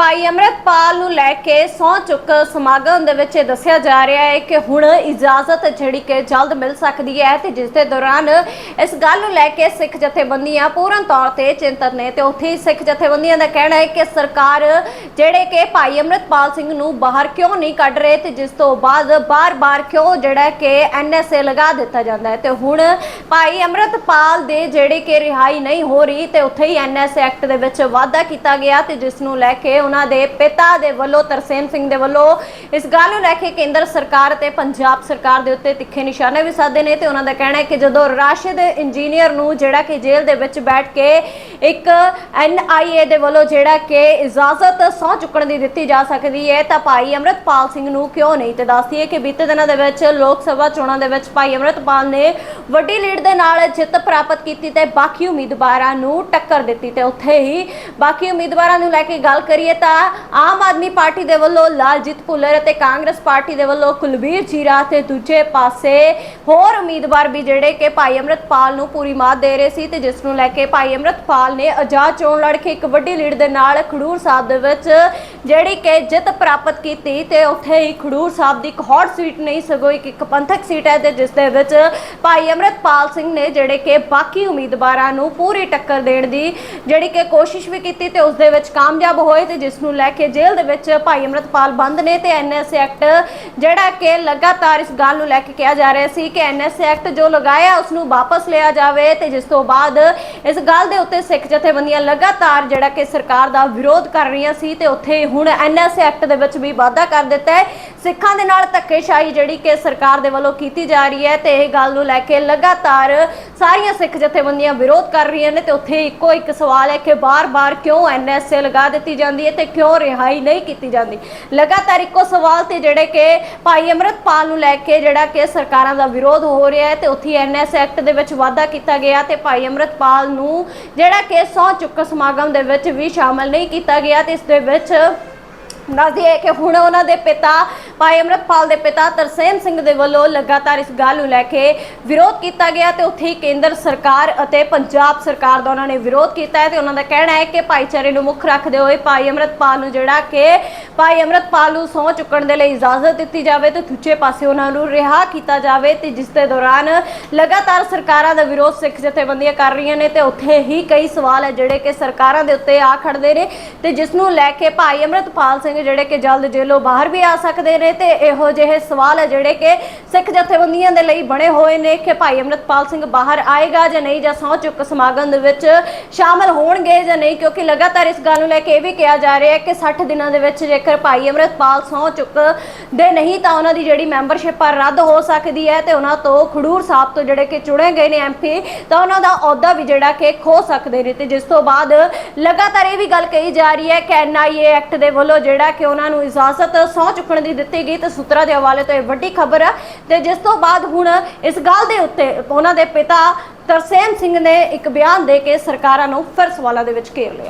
ਭਾਈ ਅਮਰਤਪਾਲ ਨੂੰ ਲੈ ਕੇ ਸਹੁੰ ਚੁੱਕ ਸਮਾਗਮ ਦੇ ਵਿੱਚ ਇਹ ਦੱਸਿਆ ਜਾ ਰਿਹਾ ਹੈ ਕਿ ਹੁਣ ਇਜਾਜ਼ਤ ਜਿਹੜੀ ਕਿ ਜਲਦ ਮਿਲ ਸਕਦੀ ਹੈ ਤੇ ਜਿਸ ਦੇ ਦੌਰਾਨ ਇਸ ਗੱਲ ਨੂੰ ਲੈ ਕੇ ਸਿੱਖ ਜਥੇਬੰਦੀਆਂ ਪੂਰਨ ਤੌਰ ਤੇ ਚਿੰਤਤ ਨੇ ਤੇ ਉੱਥੇ ਹੀ ਸਿੱਖ ਜਥੇਬੰਦੀਆਂ ਦਾ ਕਹਿਣਾ ਹੈ ਕਿ ਸਰਕਾਰ ਜਿਹੜੇ ਕਿ ਭਾਈ ਅਮਰਤਪਾਲ ਸਿੰਘ ਨੂੰ ਬਾਹਰ ਕਿਉਂ ਨਹੀਂ ਕੱਢ ਰਹੇ ਤੇ ਜਿਸ ਤੋਂ ਬਾਅਦ ਬਾਰ-ਬਾਰ ਕਿਉਂ ਜਿਹੜਾ ਕਿ ਐਨਐਸਏ ਲਗਾ ਦਿੱਤਾ ਜਾਂਦਾ ਹੈ? ਤੇ ਹੁਣ ਭਾਈ ਅਮਰਤਪਾਲ ਦੇ ਜਿਹੜੇ ਕਿ ਰਿਹਾਈ ਨਹੀਂ ਹੋ ਰਹੀ ਤੇ ਉੱਥੇ ਹੀ ਐਨਐਸਏ ਐਕਟ ਦੇ ਵਿੱਚ ਵਾਅਦਾ ਕੀਤਾ ਗਿਆ ਤੇ ਜਿਸ ਨੂੰ ਲੈ ਕੇ ਉਹਨਾਂ ਦੇ ਪਿਤਾ ਦੇ ਵੱਲੋਂ, ਤਰਸੇਮ ਸਿੰਘ ਦੇ ਵੱਲੋਂ ਇਸ ਗੱਲ ਨੂੰ ਲੈ ਕੇ ਕੇਂਦਰ ਸਰਕਾਰ ਤੇ ਪੰਜਾਬ ਸਰਕਾਰ ਦੇ ਉੱਤੇ ਤਿੱਖੇ ਨਿਸ਼ਾਨੇ ਵੀ ਸਾਧੇ ਨੇ ਤੇ ਉਹਨਾਂ ਦਾ ਕਹਿਣਾ ਹੈ ਕਿ ਜਦੋਂ ਰਾਸ਼ਿਦ ਇੰਜੀਨੀਅਰ ਨੂੰ ਜਿਹੜਾ ਕਿ ਜੇਲ੍ਹ ਦੇ ਵਿੱਚ ਬੈਠ ਕੇ ਇੱਕ ਐਨਆਈਏ ਦੇ ਵੱਲੋਂ ਜਿਹੜਾ ਕਿ ਇਜਾਜ਼ਤ ਸਹੁੰ ਚੁੱਕਣ ਦੀ ਦਿੱਤੀ ਜਾ ਸਕਦੀ ਹੈ, ਤਾਂ ਭਾਈ ਅਮਰਤਪਾਲ ਸਿੰਘ ਨੂੰ ਕਿਉਂ ਨਹੀਂ? ਤੇ ਦੱਸਦੀ ਹੈ ਕਿ ਬੀਤੇ ਦਿਨਾਂ ਦੇ ਵਿੱਚ ਲੋਕ ਸਭਾ ਚੋਣਾਂ ਦੇ ਵਿੱਚ ਭਾਈ ਅਮਰਤਪਾਲ ਨੇ ਵੱਡੀ ਲੀਡ ਦੇ ਨਾਲ ਜਿੱਤ ਪ੍ਰਾਪਤ ਕੀਤੀ ਤੇ ਬਾਕੀ ਉਮੀਦਵਾਰਾਂ ਨੂੰ ਟੱਕਰ ਦਿੱਤੀ ਤੇ ਉੱਥੇ ਹੀ ਬਾਕੀ ਉਮੀਦਵਾਰਾਂ ਨੂੰ ਲੈ ਕੇ ਗੱਲ ਕਰੀਏ ਤਾਂ ਆਮ ਆਦਮੀ ਪਾਰਟੀ ਦੇ ਵੱਲੋਂ ਲਾਲਜੀਤ ਭੁੱਲਰ ਅਤੇ ਕਾਂਗਰਸ ਪਾਰਟੀ ਦੇ ਵੱਲੋਂ ਕੁਲਬੀਰ ਜੀਰਾ ਤੇ ਦੂਜੇ ਪਾਸੇ ਹੋਰ ਉਮੀਦਵਾਰ ਵੀ ਜਿਹੜੇ ਕਿ ਭਾਈ ਅਮਰਤਪਾਲ ਨੂੰ ਪੂਰੀ ਮਾਤ ਦੇ ਰਹੇ ਸੀ ਤੇ ਜਿਸ ਨੂੰ ਲੈ ਕੇ ਭਾਈ ਅਮਰਤਪਾਲ ਨੇ। ਆਜ਼ਾਦ ਚੋਣ ਲੜ ਕੇ ਇੱਕ ਵੱਡੀ ਲੀਡ ਦੇ ਨਾਲ ਖਡੂਰ ਸਾਹਿਬ ਦੇ ਵਿੱਚ ਜਿਹੜੀ ਕਿ ਜਿੱਤ ਪ੍ਰਾਪਤ ਕੀਤੀ ਤੇ ਉੱਥੇ ਹੀ ਖਡੂਰ ਸਾਹਿਬ ਦੀ ਇੱਕ ਹੌਟ ਸੀਟ ਨਹੀਂ ਸਗੋਂ ਇੱਕ ਇੱਕ ਪੰਥਕ ਸੀਟ ਹੈ ਤੇ ਜਿਸ ਦੇ ਵਿੱਚ ਭਾਈ ਅਮਰਤਪਾਲ ਸਿੰਘ ਨੇ ਜਿਹੜੇ ਕਿ ਬਾਕੀ ਉਮੀਦਵਾਰਾਂ ਨੂੰ ਪੂਰੀ ਟੱਕਰ ਦੇਣ ਦੀ ਜਿਹੜੀ ਕਿ ਕੋਸ਼ਿਸ਼ ਵੀ ਕੀਤੀ ਤੇ ਉਸ ਦੇ ਵਿੱਚ ਕਾਮਯਾਬ ਹੋਏ ਤੇ ਜਿਸ ਨੂੰ ਲੈ ਕੇ ਜੇਲ੍ਹ ਦੇ ਵਿੱਚ ਭਾਈ ਅਮਰਤਪਾਲ ਬੰਦ ਨੇ ਤੇ ਐਨਐਸਏ ਐਕਟ ਜਿਹੜਾ ਕਿ ਲਗਾਤਾਰ ਇਸ ਗੱਲ ਨੂੰ ਲੈ ਕੇ ਕਿਹਾ ਜਾ ਰਿਹਾ ਸੀ ਕਿ ਐਨਐਸਏ ਐਕਟ ਜੋ ਲਗਾਇਆ ਉਸ ਨੂੰ ਵਾਪਸ ਲਿਆ ਜਾਵੇ ਤੇ ਜਿਸ ਤੋਂ ਬਾਅਦ ਇਸ ਗੱਲ ਦੇ ਉੱਤੇ ਸਿੱਖ ਜਥੇਬੰਦੀਆਂ ਲਗਾਤਾਰ ਜਿਹੜਾ ਕਿ ਸਰਕਾਰ ਦਾ ਵਿਰੋਧ ਕਰ ਰਹੀਆਂ ਸੀ ਤੇ ਉੱਥੇ ਹੁਣ ਐਨਐਸਏ ਐਕਟ ਦੇ ਵਿੱਚ ਵੀ ਵਾਧਾ ਕਰ ਦਿੱਤਾ ਹੈ। ਸਿੱਖਾਂ ਦੇ ਨਾਲ ਧੱਕੇਸ਼ਾਹੀ ਜਿਹੜੀ ਕਿ ਸਰਕਾਰ ਦੇ ਵੱਲੋਂ ਕੀਤੀ ਜਾ ਰਹੀ ਹੈ ਤੇ ਇਹ ਗੱਲ ਨੂੰ ਲੈ ਕੇ ਲਗਾਤਾਰ ਸਾਰੀਆਂ ਸਿੱਖ ਜਥੇਬੰਦੀਆਂ ਵਿਰੋਧ ਕਰ ਰਹੀਆਂ ਨੇ ਤੇ ਉੱਥੇ ਇੱਕੋ ਇੱਕ ਸਵਾਲ ਹੈ ਕਿ ਬਾਰ-ਬਾਰ ਕਿਉਂ ਐਨਐਸਏ ਲਗਾ ਦਿੱਤੀ ਜਾਂਦੀ ਹੈ ਤੇ ਕਿਉਂ ਰਿਹਾਈ ਨਹੀਂ ਕੀਤੀ ਜਾਂਦੀ? ਲਗਾਤਾਰ ਇੱਕੋ ਸਵਾਲ ਤੇ ਜਿਹੜੇ ਕਿ ਭਾਈ ਅਮਰਤਪਾਲ ਨੂੰ ਲੈ ਕੇ ਜਿਹੜਾ ਕਿ ਸਰਕਾਰਾਂ ਦਾ ਵਿਰੋਧ ਹੋ ਰਿਹਾ ਹੈ ਤੇ ਉੱਥੇ ਐਨਐਸ ਐਕਟ ਦੇ ਵਿੱਚ ਵਾਧਾ ਕੀਤਾ ਗਿਆ ਤੇ ਭਾਈ ਅਮਰਤਪਾਲ ਨੂੰ ਜਿਹੜਾ ਕਿ ਸਹੁੰ ਚੁੱਕ ਸਮਾਗਮ ਦੇ ਵਿੱਚ ਵੀ ਸ਼ਾਮਲ ਨਹੀਂ ਕੀਤਾ ਗਿਆ ਤੇ ਇਸ ਦੇ ਵਿੱਚ ਦੱਸਦੀ ਹੈ ਕਿ ਹੁਣ ਉਹਨਾਂ ਦੇ ਪਿਤਾ ਭਾਈ ਅਮਰਤਪਾਲ ਦੇ ਪਿਤਾ ਤਰਸੇਮ ਸਿੰਘ ਦੇ ਵੱਲੋਂ ਲਗਾਤਾਰ ਇਸ ਗੱਲ ਨੂੰ ਲੈ ਕੇ ਵਿਰੋਧ ਕੀਤਾ ਗਿਆ ਤੇ ਉੱਥੇ ਹੀ ਕੇਂਦਰ ਸਰਕਾਰ ਅਤੇ ਪੰਜਾਬ ਸਰਕਾਰ ਦਾ ਉਹਨਾਂ ਨੇ ਵਿਰੋਧ ਕੀਤਾ ਹੈ ਤੇ ਉਹਨਾਂ ਦਾ ਕਹਿਣਾ ਹੈ ਕਿ ਭਾਈਚਾਰੇ ਨੂੰ ਮੁੱਖ ਰੱਖਦੇ ਹੋਏ ਭਾਈ ਅਮਰਤਪਾਲ ਨੂੰ ਜਿਹੜਾ ਕਿ ਭਾਈ ਅਮਰਤਪਾਲ ਨੂੰ ਸਹੁੰ ਚੁੱਕਣ ਦੇ ਲਈ ਇਜਾਜ਼ਤ ਦਿੱਤੀ ਜਾਵੇ ਤੇ ਦੂਜੇ ਪਾਸੇ ਉਹਨਾਂ ਨੂੰ ਰਿਹਾ ਕੀਤਾ ਜਾਵੇ ਤੇ ਜਿਸ ਦੇ ਦੌਰਾਨ ਲਗਾਤਾਰ ਸਰਕਾਰਾਂ ਦਾ ਵਿਰੋਧ ਸਿੱਖ ਜਥੇਬੰਦੀਆਂ ਕਰ ਰਹੀਆਂ ਨੇ ਤੇ ਉੱਥੇ ਹੀ ਕਈ ਸਵਾਲ ਹੈ ਜਿਹੜੇ ਕਿ ਸਰਕਾਰਾਂ ਦੇ ਉੱਤੇ ਆ ਖੜਦੇ ਨੇ ਤੇ ਜਿਸ ਨੂੰ ਲੈ ਕੇ ਭਾਈ ਅਮਰਤਪਾਲ ਸਿੰਘ ਜਿਹੜੇ ਕਿ ਜਲਦ ਜੇਲੋਂ ਬਾਹਰ ਵੀ ਆ ਸਕਦੇ ਨੇ ਤੇ ਇਹੋ ਜਿਹੇ ਸਵਾਲ ਹੈ ਜਿਹੜੇ ਕਿ ਸਿੱਖ ਜਥੇਬੰਦੀਆਂ ਦੇ ਲਈ ਬਣੇ ਹੋਏ ਨੇ ਕਿ ਭਾਈ ਅਮਰਤਪਾਲ ਸਿੰਘ ਬਾਹਰ ਆਏਗਾ ਜਾਂ ਨਹੀਂ ਜਾਂ ਸਹੁੰ ਚੁੱਕ ਸਮਾਗਮ ਦੇ ਵਿੱਚ ਸ਼ਾਮਲ ਹੋਣਗੇ ਜਾਂ ਨਹੀਂ, ਕਿਉਂਕਿ ਲਗਾਤਾਰ ਇਸ ਗੱਲ ਨੂੰ ਲੈ ਕੇ ਇਹ ਵੀ ਕਿਹਾ ਜਾ ਰਿਹਾ ਹੈ ਕਿ 60 ਦਿਨਾਂ ਦੇ ਵਿੱਚ ਜੇਕਰ ਭਾਈ ਅਮਰਤਪਾਲ ਸਹੁੰ ਚੁੱਕ ਦੇ ਨਹੀਂ ਤਾਂ ਉਹਨਾਂ ਦੀ ਜਿਹੜੀ ਮੈਂਬਰਸ਼ਿਪ ਆ ਰੱਦ ਹੋ ਸਕਦੀ ਹੈ ਤੇ ਉਹਨਾਂ ਤੋਂ ਖਡੂਰ ਸਾਹਿਬ ਤੋਂ ਜਿਹੜੇ ਕਿ ਚੁਣੇ ਗਏ ਨੇ ਐਮਪੀ ਤਾਂ ਉਹਨਾਂ ਦਾ ਅਹੁਦਾ ਵੀ ਜਿਹੜਾ ਕਿ ਖੋ ਸਕਦੇ ਨੇ। ਤੇ ਜਿਸ ਤੋਂ ਬਾਅਦ ਲਗਾਤਾਰ ਇਹ ਵੀ ਗੱਲ ਕਹੀ ਜਾ ਰਹੀ ਹੈ ਕਿ ਐਨਆਈਏ ਐਕਟ ਦੇ ਵੱਲੋਂ ਜਿਹੜਾ ਕਿ ਉਹਨਾਂ ਨੂੰ ਇਜਾਜ਼ਤ ਸਹੁੰ ਚੁੱਕਣ ਦੀ ਦਿੱਤੀ ਗਈ ਤੇ ਸੂਤਰਾਂ ਦੇ ਹਵਾਲੇ ਤੋਂ ਇਹ ਵੱਡੀ ਖਬਰ ਹੈ। ਤੇ ਜਿਸ ਤੋਂ ਬਾਅਦ ਹੁਣ ਇਸ ਗੱਲ ਦੇ ਉੱਤੇ ਉਹਨਾਂ ਦੇ ਪਿਤਾ ਤਰਸੇਮ ਸਿੰਘ ਨੇ ਇੱਕ ਬਿਆਨ ਦੇ ਕੇ ਸਰਕਾਰਾਂ ਨੂੰ ਫਿਰ ਸਵਾਲਾਂ ਦੇ ਵਿੱਚ ਘੇਰ ਲਿਆ।